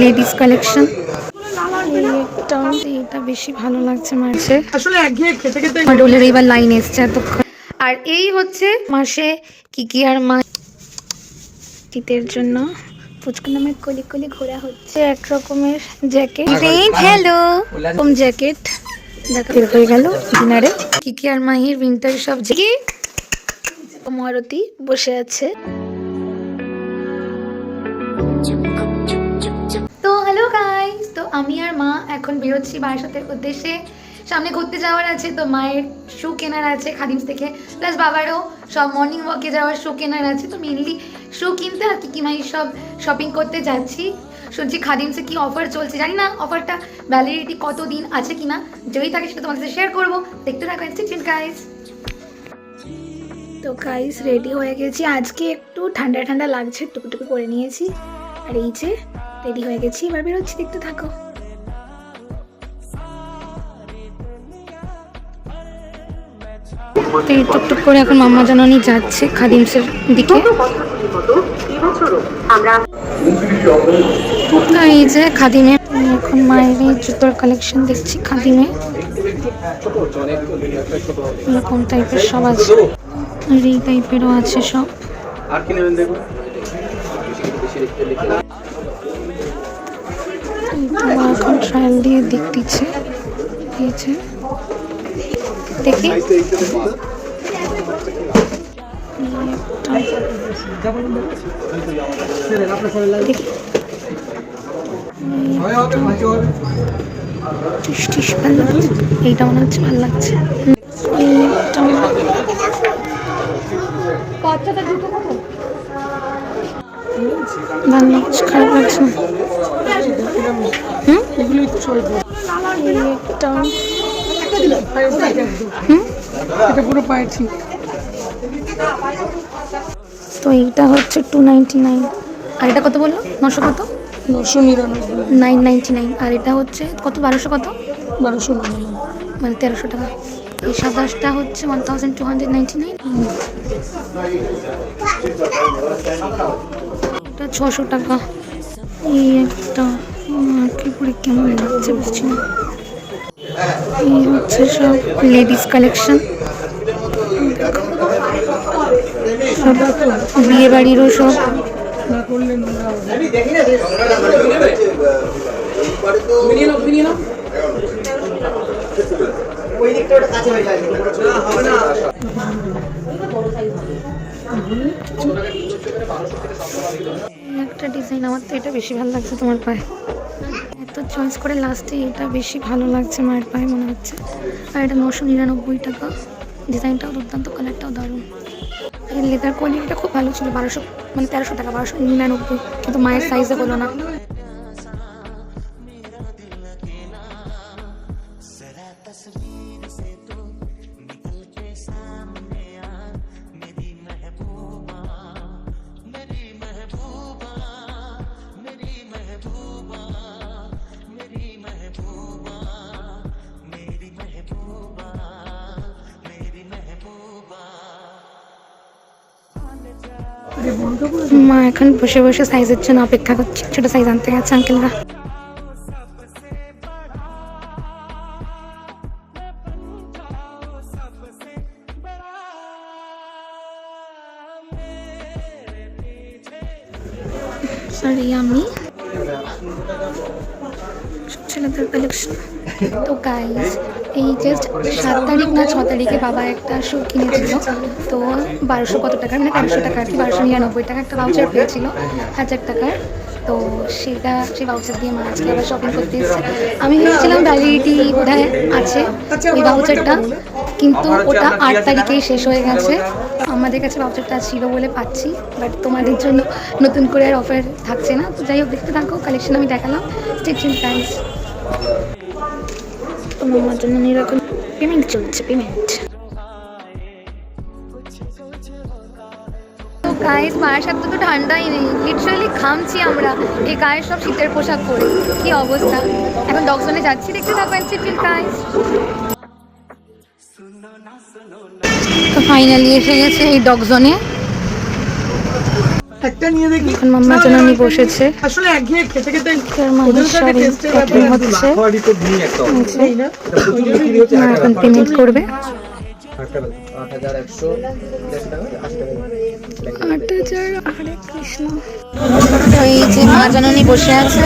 Ladies collection. এটা বেশি ভালো লাগছে মার্চে আসলে একঘেয়ে খেতে খেতে ডোলের এবার লাইন এসছে এতক্ষণ। আর এই হচ্ছে মাসে কিকি আর মা শীতের জন্য। ফুচকু নামে কলি কলি ঘোরা হচ্ছে এক রকমের জ্যাকেট। হ্যালো কম জ্যাকেট দেখা হয়ে গেল? ডিনারে। কিকি আর মাহির উইন্টার সব জ্যাকেট মারুতি বসে আছে। আমি আর মা এখন বেরোচ্ছি বারাসাতের উদ্দেশ্যে। সামনে ঘুরতে যাওয়ার আছে তো মায়ের শু কেনার আছে খাদিমস থেকে। প্লাস বাবারও সব মর্নিং ওয়াকে যাওয়ার শু কেনার আছে, তো মেনলি শু কিনতে আর কি মাই সব শপিং করতে যাচ্ছি। শুনছি খাদিমসে কি অফার চলছে, জানি না অফারটা ভ্যালিডিটি কত দিন আছে কিনা। যদি থাকে সেটা তোমাদের সাথে শেয়ার করব। দেখতে থাকো স্টেশন গাইস তো গাইস রেডি হয়ে গেছি। আজকে একটু ঠান্ডা ঠান্ডা লাগছে, টুকুটুকু করে নিয়েছি। আর এই যে রেডি হয়ে গেছি। এবার বেরোচ্ছি, দেখতে থাকো। এই টুকটুক করে এখন মাম্মা জানানি যাচ্ছে খাদিমসের দিকে। তো এই যে খাদিমে এখন মায়ের জুতোর কালেকশন দেখছি খাদিমে। এরকম টাইপের সব আছে? আর এই টাইপেরও আছে সব। আর কি নেবেন দেখুন এখন ট্রায়াল দিয়ে দেখতেছে দিয়েছে। দেখি। এইটা মনে হচ্ছে ভালো লাগছে। ভালো লাগছে খারাপ লাগছে না। হুম? এগুলোই তো সবাই বলে। এই একটা পায়ে ঠিক একদম। হুম এটা পুরো পায়ে তো এইটা হচ্ছে টু নাইনটি নাইন আর এটা কত বলল? নশো কত? নশো নিরানব্বই নাইন নাইনটি নাইন আর এটা হচ্ছে কত? বারোশো কত? বারোশো মানে তেরোশো টাকা। এই সাতাশটা হচ্ছে one thousand two hundred ninety nine এটা ছশো টাকা। এই একটা মাকে পরে কেমন লাগছে বুঝছি হচ্ছে সব লেডিস কালেকশন। বিয়ে বাড়িরও সব। একটা ডিজাইন আমার তো এটা বেশি ভালো লাগছে তোমার পায়ে। চয়েস করে লাস্টে এটা বেশি ভালো লাগছে মায়ের পায়ে মনে হচ্ছে। আর এটা নশো নিরানব্বই টাকা। ডিজাইনটাও দুর্দান্ত কালারটাও দারুণ। এর লেদার কোয়ালিটিটা খুব ভালো ছিল, বারোশো মানে তেরোশো টাকা, বারোশো নিরানব্বই। কিন্তু মায়ের সাইজে হলো না। মা এখন বসে বসে সাইজের জন্য অপেক্ষা করছে। ছোট সাইজ আনতে গেছে আঙ্কেলরা এই জাস্ট সাত তারিখ না ছ তারিখে বাবা একটা শু কিনেছিল। তো বারোশো কত টাকার? মানে তেরোশো টাকা আর কি, বারোশো নিরানব্বই টাকা একটা ভাউচার পেয়েছিল, হাজার টাকার। তো সেটা, সেই ভাউচার দিয়ে মা আজকে আবার শপিং করতে এসেছে। আমি ভেবেছিলাম ভ্যালিডিটি বোধহয় আছে ওই ভাউচারটা কিন্তু ওটা আট তারিখেই শেষ হয়ে গেছে। আমাদের কাছে ভাউচারটা ছিল বলে পাচ্ছি বাট তোমাদের জন্য নতুন করে আর অফার থাকছে না। তো যাই হোক, দেখতে থাকো কালেকশন আমি দেখালাম। স্টিচিং প্রাইস মার জন্য এরকম পেমেন্ট চলছে পেমেন্ট তো গায়েস বারাসাত তো ঠান্ডাই নেই। লিটারালি ঘামছি আমরা। এই গায়ের সব শীতের পোশাক পরে। কি অবস্থা? এখন ডকজনে যাচ্ছি, দেখতে থাকবেন চিটির গাইস তো ফাইনালি এসে গেছে এই ডগজনে একটা নিয়ে দেখি। এখন মাম্মা জননী বসেছে। আসলে একঘেয়ে খেতে খেতে ওদের সাথে টেস্টের হচ্ছে। তো নেই না। এখন পেমেন্ট করবে। এই যে মা জননী বসে আছে।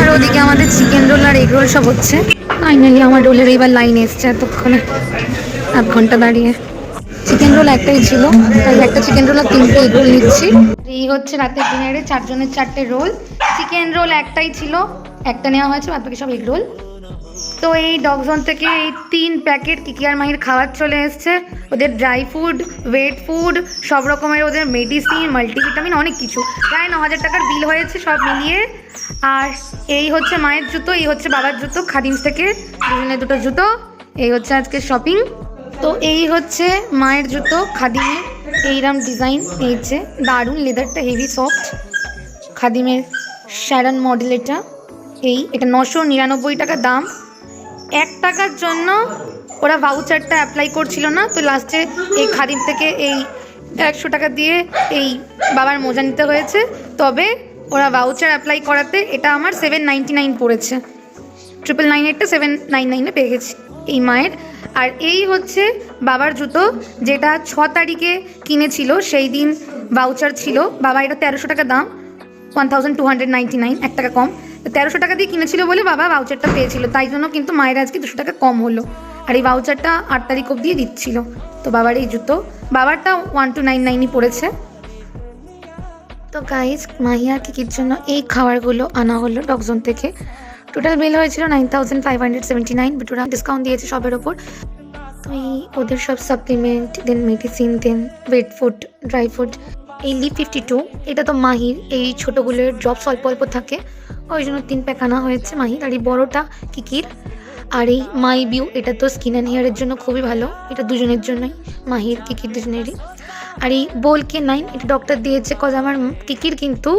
আর ওদিকে আমাদের চিকেন রোল আর এগ রোল সব হচ্ছে। ফাইনালি আমার রোলের এবার লাইন এসছে এতক্ষণে। আধ ঘণ্টা দাঁড়িয়ে। চিকেন রোল একটাই ছিল। তাই একটা চিকেন রোল আর তিনটে এগ রোল নিচ্ছি। এই হচ্ছে রাতের ডিনারে চারজনের চারটে রোল। চিকেন রোল একটাই ছিল, একটা নেওয়া হয়েছে বাদ বাকি সব এগ রোল তো এই ডগজন থেকে এই তিন প্যাকেট কিকিয়ার মাহির খাবার চলে এসছে। ওদের ড্রাই ফুড ওয়েট ফুড সব রকমের ওদের মেডিসিন মাল্টিভিটামিন অনেক কিছু। প্রায় ন হাজার টাকার বিল হয়েছে সব মিলিয়ে। আর এই হচ্ছে মায়ের জুতো, এই হচ্ছে বাবার জুতো, খাদিমস থেকে দুজনের দুটো জুতো। এই হচ্ছে আজকে শপিং তো এই হচ্ছে মায়ের জুতো খাদিমের এইরকম ডিজাইন এই যে দারুণ লেদারটা হেভি সফট খাদিমের শ্যারন মডেল এটা। এই, এটা নশো নিরানব্বই টাকা দাম। এক টাকার জন্য ওরা ভাউচারটা অ্যাপ্লাই করছিল না, তো লাস্টে এই খাদিম থেকে এই একশো টাকা দিয়ে এই বাবার মোজা নিতে হয়েছে। তবে ওরা ভাউচার অ্যাপ্লাই করাতে এটা আমার সেভেন নাইনটি নাইন পড়েছে। ট্রিপল নাইন এইটটা সেভেন নাইন নাইনে পেয়ে গেছি। এই মায়ের। আর এই হচ্ছে বাবার জুতো, যেটা ছ তারিখে কিনেছিল, সেই দিন ভাউচার ছিল। বাবা, এটা তেরোশো টাকা দাম one thousand two hundred ninety nine এক টাকা কম। তেরোশো টাকা দিয়ে কিনেছিল বলে বাবা ভাউচারটা পেয়েছিল। তাই জন্য কিন্তু মায়ের আজকে দুশো টাকা কম হলো। আর এই ভাউচারটা আট তারিখ অবধি দিচ্ছিল। তো বাবার এই জুতো বাবারটা ওয়ান টু নাইন নাইনই পড়েছে। তো গাইজ মাহিয়ার কিকির জন্য এই খাবারগুলো আনা হলো ডকজন থেকে। টোটাল বিল হয়েছিল nine thousand five hundred seventy nine but ওরা ডিসকাউন্ট দিয়েছে সবের ওপর। তো এই ওদের সব supplement then medicine then wet food dry food এই লি ফিফটি টু এটা তো মাহির, এই ছোটোগুলোর ড্রপস অল্প অল্প থাকে। ওই জন্য তিন প্যাক আনা হয়েছে মাহির। আর এই বড়োটা কিকির, আর এই মাই বিউ, এটা তো স্কিন অ্যান্ড হেয়ারের জন্য খুবই ভালো। এটা দুজনের জন্যই, মাহির, কিকির দুজনেরই। আর এই বোল কে নাইন, এটা ডক্টর দিয়েছে, কজ আমার কিকির কিন্তু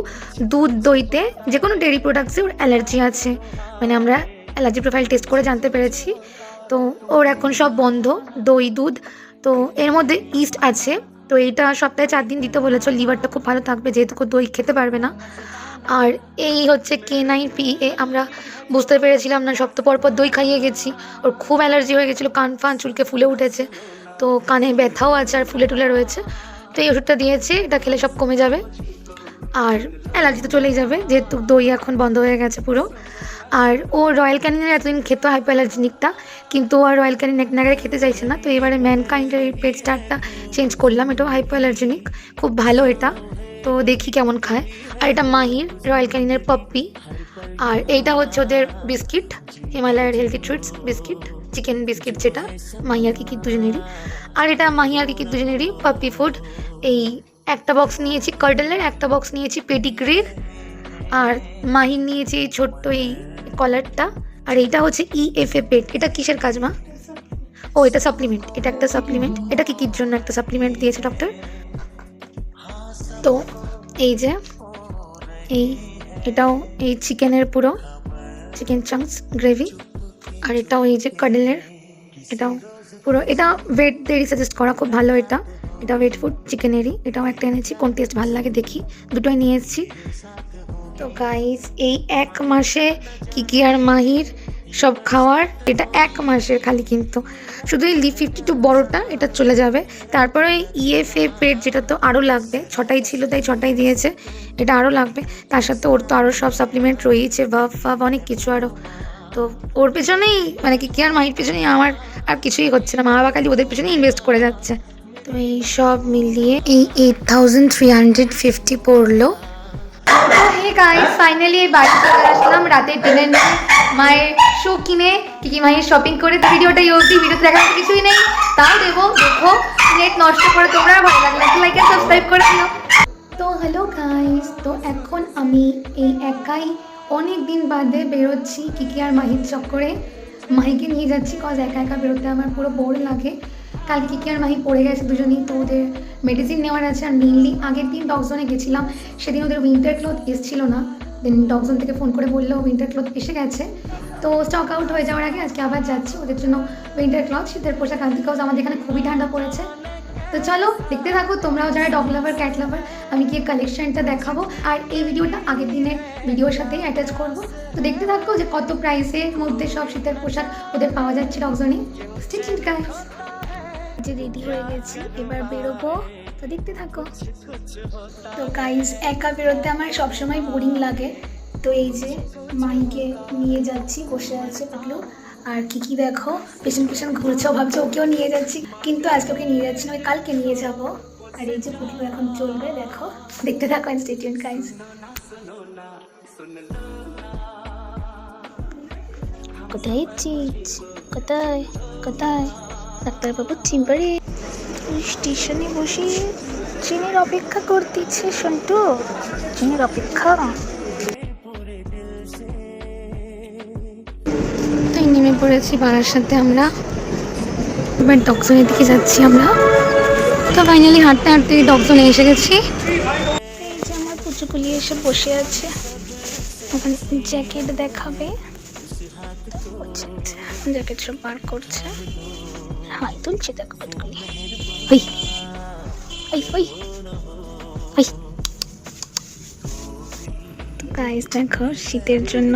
দুধ, দইতে যে কোনো ডেয়ারি প্রোডাক্টসে ওর অ্যালার্জি আছে। মানে আমরা অ্যালার্জি প্রোফাইল টেস্ট করে জানতে পেরেছি। তো ওর এখন সব বন্ধ, দই, দুধ। তো এর মধ্যে ইস্ট আছে। তো এইটা সপ্তাহে চার দিন দিতে বলেছ লিভারটা খুব ভালো থাকবে, যেহেতু দই খেতে পারবে না। আর এই হচ্ছে কে নাইন পি এ আমরা বুঝতে পেরেছিলাম না, সপ্তাহ পর পর দই খাইয়ে গেছি। ওর খুব অ্যালার্জি হয়ে গেছিল, কান ফান চুলকে ফুলে উঠেছে। তো কানে ব্যথাও আছে আর ফুলে টুলে রয়েছে। তো এই ওষুধটা দিয়েছে, এটা খেলে সব কমে যাবে। আর অ্যালার্জি তো চলেই যাবে, যেহেতু দই এখন বন্ধ হয়ে গেছে পুরো। আর ও রয়্যাল ক্যানিনের এতদিন খেতো হাইপো অ্যালার্জিনিকটা কিন্তু ও আর রয়্যাল ক্যানিন এক নাগারে খেতে চাইছে না। তো এবারে ম্যানকাইন্ডের এই পেট স্টারটা চেঞ্জ করলাম, এটাও হাইপো অ্যালার্জেনিক খুব ভালো এটা, তো দেখি কেমন খায়। আর এটা মাহির রয়্যাল ক্যানিনের পপ্পি। আর এইটা হচ্ছে ওদের বিস্কিট, হিমালয়ের healthy treats biscuit. Chicken biscuit যেটা মাহিয়ার কিকির দুজনেরই? আর এটা মাহিয়ার কিকির দুজনেরই? পাপি ফুড এই একটা বক্স নিয়েছি কার্ডেলের একটা বক্স নিয়েছি পেডিগ্রির আর মাহির নিয়েছি ছোট্ট এই কলারটা আর এইটা হচ্ছে ই এফ এ পেট এটা কিসের কাজ, মা? ও, এটা সাপ্লিমেন্ট এটা একটা সাপ্লিমেন্ট এটা কি কির জন্য একটা সাপ্লিমেন্ট দিয়েছে ডক্টর তো, এই যে, এই, এটাও এই চিকেনের পুরো চিকেন চাংস গ্রেভি আর এটাও এই যে কাডেলের এটাও পুরো, এটা ওয়েট দেরি সাজেস্ট করা খুব ভালো এটা। এটা ওয়েট ফুড চিকেনেরই এটাও একটা এনেছি, কোন টেস্ট ভালো লাগে দেখি। দুটোই নিয়ে এসেছি। তো গাইস এই এক মাসে কিকি আর মাহির সব খাওয়ার, এটা এক মাসের খালি কিন্তু। শুধু এই লি ফিফটি টু বড়োটা, এটা চলে যাবে। তারপরে ইএফএ পেট যেটা তো আরও লাগবে, ছটাই ছিল তাই ছটাই দিয়েছে, এটা আরও লাগবে। তার সাথে ওর তো আরও সব সাপ্লিমেন্ট রয়েছে ভাব ফাব অনেক কিছু আরও। তো ওর পেছনেই মানে কি আর মাহির পেছনেই আমার আর কিছুই হচ্ছে না। মা বাবা খালি ওদের পেছনেই ইনভেস্ট করে যাচ্ছে। তো এই সব মিলিয়ে এই eight thousand three hundred fifty পড়ল। গাইস ফাইনালি এই বাড়ি চলে আসলাম। রাতের ডিনার নিয়ে মায়ের শো কিনে, কি কি মায়ের শপিং করে। তো ভিডিওটা অবধি, ভিডিওতে দেখার কিছুই নেই। তাও দেবো, দেখো নেট নষ্ট করে তোমরা ভালো লাগলে একটা লাইক আর সাবস্ক্রাইব করে দিও। তো হ্যালো গাইস তো এখন আমি এই একাই অনেক দিন বাদে বেরোচ্ছি কিকি আর মাহির চক্করে। মাহিকে নিয়ে যাচ্ছি কজ একা একা বেরোতে আমার পুরো বোর লাগে। কালকে কিকি আর মাহি পড়ে গেছে দুজনেই, তো ওদের মেডিসিন নেওয়ার আছে আর মেনলি আগের দিন ডগজনে গেছিলাম। সেদিন ওদের উইন্টার ক্লথ এসেছিল না। দেন ডগজন থেকে ফোন করে বলল উইন্টার ক্লথ এসে গেছে। তো স্টক আউট হয়ে যাওয়ার আগে আজকে আবার যাচ্ছি। ওদের জন্য উইন্টার ক্লথ শীতের পোশাক আনতে বিকজ আমাদের এখানে খুবই ঠান্ডা পড়েছে। তো চলো, দেখতে থাকো, তোমরাও যারা ডগ লাভার ক্যাট লাভার আমি গিয়ে কালেকশনটা দেখাবো। আর এই ভিডিওটা আগের দিনের ভিডিওর সাথেই অ্যাটাচ করব। তো দেখতে থাকো যে কত প্রাইসের মধ্যে সব শীতের পোশাক ওদের পাওয়া যাচ্ছে ডগজনে যে রেডি হয়ে গেছি, এবার বেরোবো। তো দেখতে থাকো। তো গাইজ একা বেরোতে আমার সবসময় বোরিং লাগে। তো এই যে মাইকে নিয়ে যাচ্ছি, বসে আছে পাগলু আর কি কি দেখো? পেছন পেছন ঘুরছে ভাবছে ওকেও নিয়ে যাচ্ছি। কিন্তু আজকে ওকে নিয়ে যাচ্ছি না ওই কালকে নিয়ে যাব। আর এই যে পুটলু এখন চলবে দেখো। দেখতে থাকো ইনস্টিটিউট গাইজ কোথায় চিজ কোথায়? কোথায়? ডাক্তারবাবু চিম্পারে। স্টেশনে বসে ট্রেনের অপেক্ষা করতেছে সন্টু। ট্রেনের অপেক্ষা? পড়েছি পাড়ার সাথে আমরা। এবার ডকজনের দিকে যাচ্ছি আমরা। তো ফাইনালি হাঁটতে হাঁটতে ডকজনে এসে গেছি। আমার পুচুকুলি এসে বসে আছে। ওখানে জ্যাকেট দেখাবে। জ্যাকেট সব বার করছে। হাই, তুলছে দেখো পুচকুলি। ওই ওই ওই গাইস দেখো, শীতের জন্য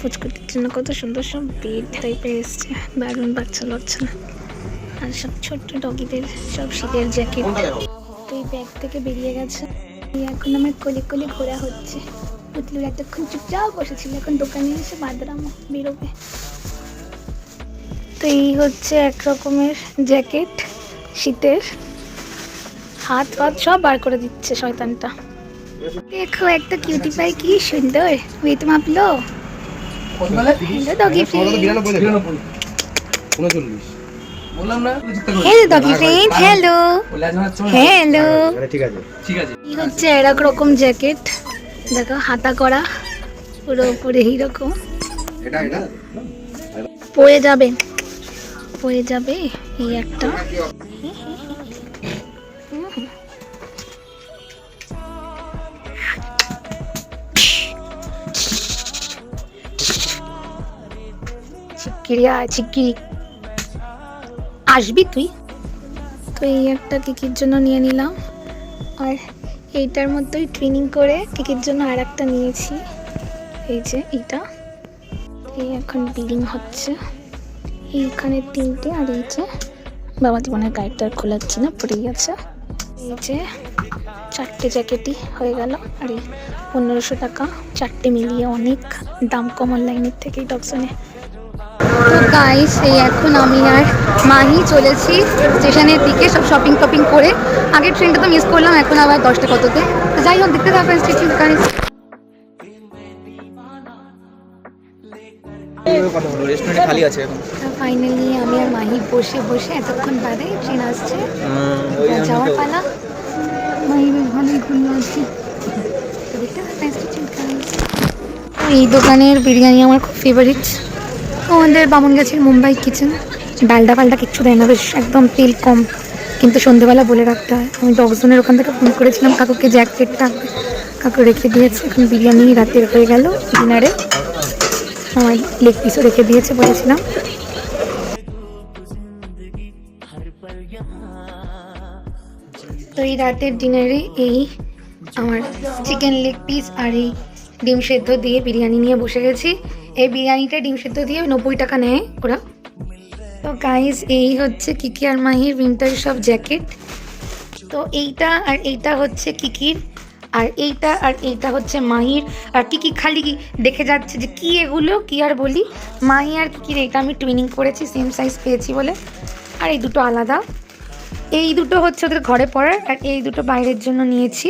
পুচকুটির জন্য কত সুন্দর সব বেড টাইপের এসছে। দারুণ বাচ্চা লচ্ছে আর সব ছোট্ট ডগিদের সব শীতের জ্যাকেট তো এই ব্যাগ থেকে বেরিয়ে গেছে। এখন আমার কলি কলি ঘোরা হচ্ছে। পুতলুর এতক্ষণ চুপচাপ বসেছিল, এখন দোকানে এসে বাদরাম বেরোবে। তো এই হচ্ছে এক রকমের জ্যাকেট শীতের। হাত ফাত সব বার করে দিচ্ছে শয়তানটা। দেখো, একটা কিউটি পাই কি সুন্দর। ওয়েট মাপলো? হ্যালো উনচল্লিশ। হ্যালো। হ্যালো হ্যালো ঠিক আছে ঠিক আছে। এই হচ্ছে এরক রকম জ্যাকেট দেখো হাতা করা। পুরো এইরকম। এটা এটা? পড়ে যাবে। পড়ে যাবে এই একটা। শিগগিরি আয় শিগগিরি আসবি তুই? তো এই একটা কিকির জন্য নিয়ে নিলাম। আর এইটার মধ্যেই ট্রেনিং করে কিকির জন্য আর একটা নিয়েছি। এই যে এইটা। এই এখন বিলিং হচ্ছে। এইখানে তিনটে আর এই যে বাবা জীবনের গাড়িটা খোলাচ্ছি না, পড়েই আছে। এই যে চারটে জ্যাকেটই হয়ে গেল। আর এই পনেরোশো টাকা, চারটে মিলিয়ে অনেক দাম কম অনলাইনের থেকেই ডকসনে গাইস এই এখন আমি আর মাহি চলেছি স্টেশনের দিকে সব শপিং টপিং করে। আগের ট্রেনটা তো মিস করলাম এখন আবার দশটা কততে। যাই হোক দেখতে থাকবেন স্টেশন গাইস রেস্টুরেন্ট খালি আছে এখন। ফাইনালি আমি আর মাহি বসে বসে এতক্ষণ বাদে ট্রেন আসছে। যাওয়ার পালা। মাহি ভালোই স্টেশন গাইস এই দোকানের বিরিয়ানি আমার খুব ফেভারিট আমাদের বামনগাছির মুম্বাই কিচেন ডালডা ফালডা কিচ্ছু দেয় না, বেশ একদম তেল কম। কিন্তু সন্ধেবেলা বলে রাখতে হয়। আমি ডগজনের ওখান থেকে ফোন করেছিলাম, কাকুকে জ্যাকেটটা কাকু রেখে দিয়েছে। এখন বিরিয়ানি রাতের হয়ে গেল ডিনারে আমার লেগ পিসও রেখে দিয়েছে বলেছিলাম। তো এই রাতের ডিনারে এই আমার চিকেন লেগ পিস আর এই ডিম সেদ্ধ দিয়ে বিরিয়ানি নিয়ে বসে গেছি। এই বিরিয়ানিটা ডিম সেদ্ধ দিয়ে নব্বই টাকা নেয় ওরা। তো গাইস এই হচ্ছে কিকি আর মাহির উইন্টার সব জ্যাকেট তো এইটা আর এইটা হচ্ছে কিকির, আর এইটা আর এইটা হচ্ছে মাহির। আর খালি কি দেখে যাচ্ছে যে কি এগুলো, কি আর বলি? মাহি আর কিকির এইটা আমি টুইনিং করেছি সেম সাইজ পেয়েছি বলে। আর এই দুটো আলাদা। এই দুটো হচ্ছে ওদের ঘরে পড়ার আর এই দুটো বাইরের জন্য নিয়েছি।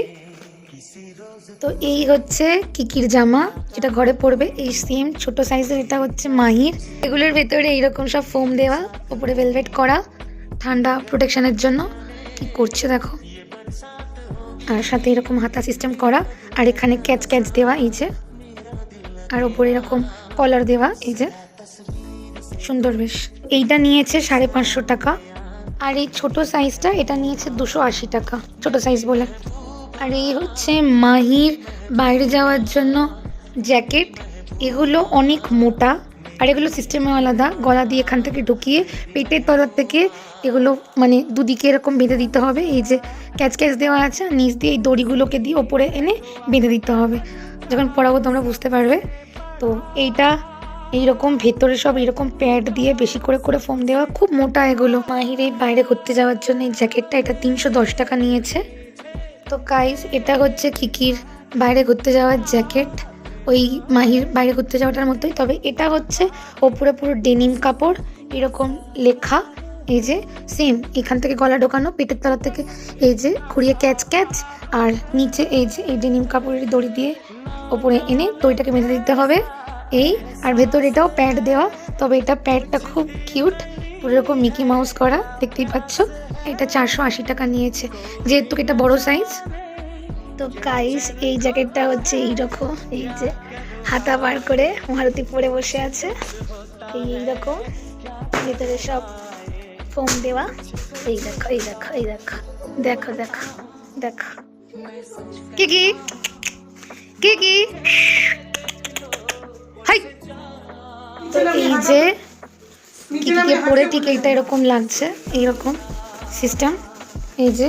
তো এই হচ্ছে কিকির জামা, যেটা ঘরে পড়বে। এই সেম ছোট সাইজের এটা হচ্ছে মাহির। এগুলোর ভেতরে এইরকম সব ফোম দেওয়া উপরে ভেলভেট করা, ঠান্ডা প্রোটেকশনের জন্য। কি করছে দেখো। আর সাথে এরকম হাতা সিস্টেম করা, আর এখানে ক্যাচ ক্যাচ দেওয়া, এই যে। আর ওপরে এরকম কলার দেওয়া, এই যে। সুন্দর বেশ। এইটা নিয়েছে সাড়ে পাঁচশো টাকা। আর এই ছোট সাইজটা এটা নিয়েছে দুশো আশি টাকা। ছোট সাইজ বলে। আর এই হচ্ছে মাহির বাইরে যাওয়ার জন্য জ্যাকেট। এগুলো অনেক মোটা আর এগুলো সিস্টেমে আলাদা। গলা দিয়ে এখান থেকে ঢুকিয়ে পেটের তলার থেকে এগুলো মানে দুদিকে এরকম বেঁধে দিতে হবে। এই যে ক্যাচ ক্যাচ দেওয়া আছে নিচ দিয়ে এই দড়িগুলোকে দিয়ে ওপরে এনে বেঁধে দিতে হবে। যখন পড়াবো তোমরা বুঝতে পারবে। তো এইটা এইরকম ভেতরে সব এরকম প্যাড দিয়ে বেশি করে করে ফোম দেওয়া। খুব মোটা এগুলো। মাহির এই বাইরে ঘুরতে যাওয়ার জন্য এই জ্যাকেটটা এটা তিনশো দশ টাকা নিয়েছে। তো গাইস এটা হচ্ছে কিকির বাইরে ঘুরতে যাওয়ার জ্যাকেট ওই মাহির বাইরে ঘুরতে যাওয়াটার মতোই। তবে এটা হচ্ছে ওপরে পুরো ডেনিম কাপড়। এরকম লেখা। এই যে সেম এখান থেকে গলা ঢোকানো, পেটের তলা থেকে এই যে ঘুরিয়ে ক্যাচ ক্যাচ আর নিচে এই যে এই ডেনিম কাপড়ের দড়ি দিয়ে ওপরে এনে দড়িটাকে বেঁধে দিতে হবে। এই, আর ভেতর এটাও প্যাড দেওয়া। তবে এটা প্যাডটা খুব কিউট পুরো এরকম মিকি মাউস করা, দেখতেই পাচ্ছ? এটা চারশো আশি টাকা নিয়েছে। যেহেতু এটা বড় সাইজ তো গাইস এই জ্যাকেটটা হচ্ছে এইরকম, এই যে হাতা বার করে মারুতি পরে বসে আছে। এই এইরকম, ভেতরে সব ফোম দেওয়া। এই দেখো এই দেখো এই দেখো দেখো দেখো দেখো। কি কি? কি কি? এই যে কিকিকে পরে ঠিক এইটা এরকম লাগছে, এইরকম সিস্টেম এই যে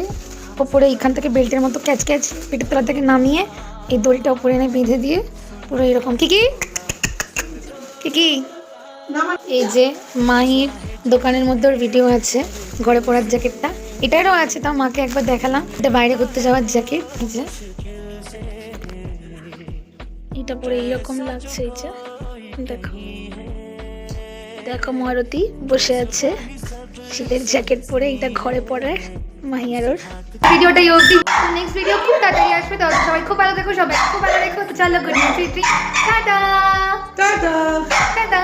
ওপরে এইখান থেকে বেল্টের মতো ক্যাচ ক্যাচ পেটের তলা থেকে নামিয়ে এই দড়িটা ওপরে এনে বেঁধে দিয়ে পুরো এরকম। কি কি? এই যে মাহির দোকানের মধ্যে ওর ভিডিও আছে, ঘরে পরার জ্যাকেটটা এটারও আছে, তাও মাকে একবার দেখালাম। এটা বাইরে ঘুরতে যাওয়ার জ্যাকেট এই যে। এটা পরে এইরকম লাগছে, এই যে। দেখো দেখো মারুতি বসে আছে। শীতের জ্যাকেট পরে এটা ঘরে পরে মাহিয়ারোর। ভিডিওটা অবধি। নেক্সট ভিডিও খুব তাড়াতাড়ি আসবে। তো সবাই খুব ভালো দেখো সবাই খুব ভালো দেখো চলো good night tata. Tata. Tata.